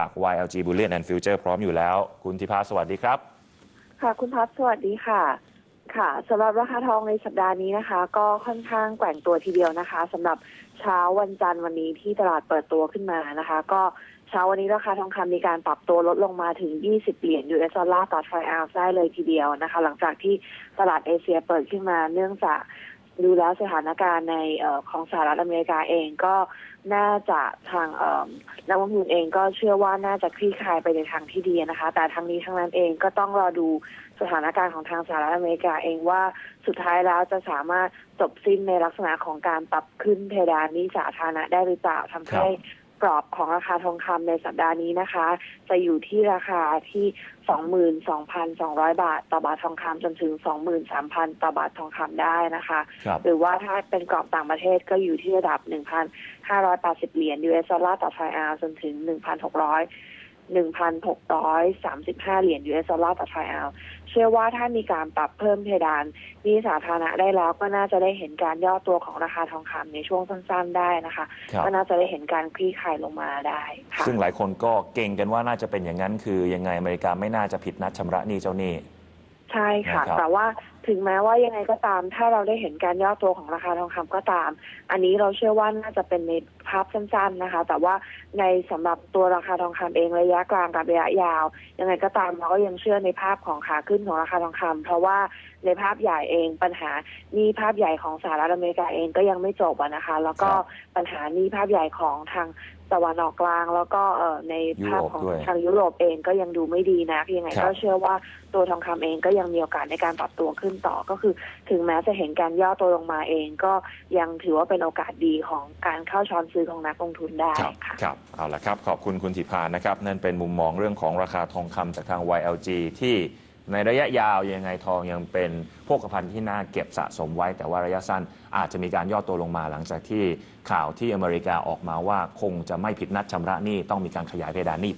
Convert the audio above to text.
จาก YLG Bullion and Future พร้อมอยู่แล้ว คุณธิพาสวัสดีครับ ค่ะคุณท็อปสวัสดีค่ะ ค่ะสำหรับราคาทองในสัปดาห์นี้นะคะ ก็ค่อนข้างแกว่งตัวทีเดียวนะคะสำหรับเช้าวันจันทร์วันนี้ที่ตลาดเปิดตัวขึ้นมานะคะ ก็เช้าวันนี้ราคาทองคำมีการปรับตัวลดลงมาถึง 20 เหรียญ US ดอลลาร์ต่อทรอยออนซ์ได้เลยทีเดียวนะคะ หลังจากที่ตลาดเอเชียเปิดขึ้นมาเนื่องจาก ดูแล้วสถานการณ์ในอของสหรัฐอเมริกาเองก็น่าจะทางนักลงทุนเองก็เชื่อว่าน่าจะคลี่คลายไปในทางที่ดีนะคะ แต่ทางนี้ทางนั้นเองก็ต้องรอดูสถานการณ์ของทางสหรัฐอเมริกาเองว่าสุดท้ายแล้วจะสามารถจบสิ้นในลักษณะของการปรับขึ้นเพดานนี้สาธารณะได้หรือเปล่าทำให้ กรอบของราคาทองคำในสัปดาห์นี้นะคะ จะอยู่ที่ราคาที่ 22,200 บาท ต่อบาททองคำจนถึง 23,000 ต่อบาททองคำได้นะคะครับหรือว่าถ้าเป็นกรอบต่างประเทศก็อยู่ที่ระดับ 1,580 เหรียญ US ดอลลาร์ต่อทรอยออนซ์จนถึง 1,600 1,635 เหรียญ US ดอลลาร์ต่อทรอยออนซ์เชื่อว่าถ้ามีการปรับเพิ่มเพดานหนี้สาธารณะได้แล้วก็น่าจะได้เห็นการย่อตัวของราคาทองคำในช่วงสั้นๆได้นะคะครับก็น่าจะได้เห็นการคลี่คลายลงมาได้ค่ะซึ่งหลายคนก็เก่งกันว่าน่าจะเป็นอย่างนั้นคือยังไงอเมริกาไม่น่าจะผิดนัดชำระหนี้เจ้าหนี้ ใช่ค่ะ นะครับแต่ว่าถึงแม้ว่ายังไงก็ตาม ถ้าเราได้เห็นการย่อตัวของราคาทองคำก็ตาม อันนี้เราเชื่อว่าน่าจะเป็นในภาพสั้นๆนะคะ แต่ว่าในสำหรับตัวราคาทองคำเองระยะกลางกับระยะยาว ยังไงก็ตามเราก็ยังเชื่อในภาพของขาขึ้นของราคาทองคำเพราะว่าในภาพใหญ่เองปัญหานี่ภาพใหญ่ของสหรัฐอเมริกาเองก็ยังไม่จบอะนะคะ แล้วก็ครับ ปัญหานี้ภาพใหญ่ของทาง ตะวันออกกลาง แล้วก็เอ่อในภาพของยุโรปด้วยทางยุโรปเองก็ยังดูไม่ดีนะยังไง ครับ ก็เชื่อว่าตัวทองคำเองก็ยังมีโอกาสในการปรับตัวขึ้นต่อก็คือ ถึงแม้จะเห็นการย่อตัวลงมาเองก็ยังถือว่าเป็นโอกาสดีของการเข้าช้อนซื้อของนักลงทุนได้ครับค่ะ ครับเอาละครับ ขอบคุณคุณธิพานะครับ นั่นเป็นมุมมองเรื่องของราคาทองคำจากทาง YLG ที่ ในระยะยาวยังไงทองยังเป็นพวกพันธุ์ที่น่าเก็บสะสมไว้ แต่ว่าระยะสั้นอาจจะมีการย่อตัวลงมาหลังจากที่ข่าวที่อเมริกาออกมาว่าคงจะไม่ผิดนัดชำระหนี้ต้องมีการขยายเพดานหนี้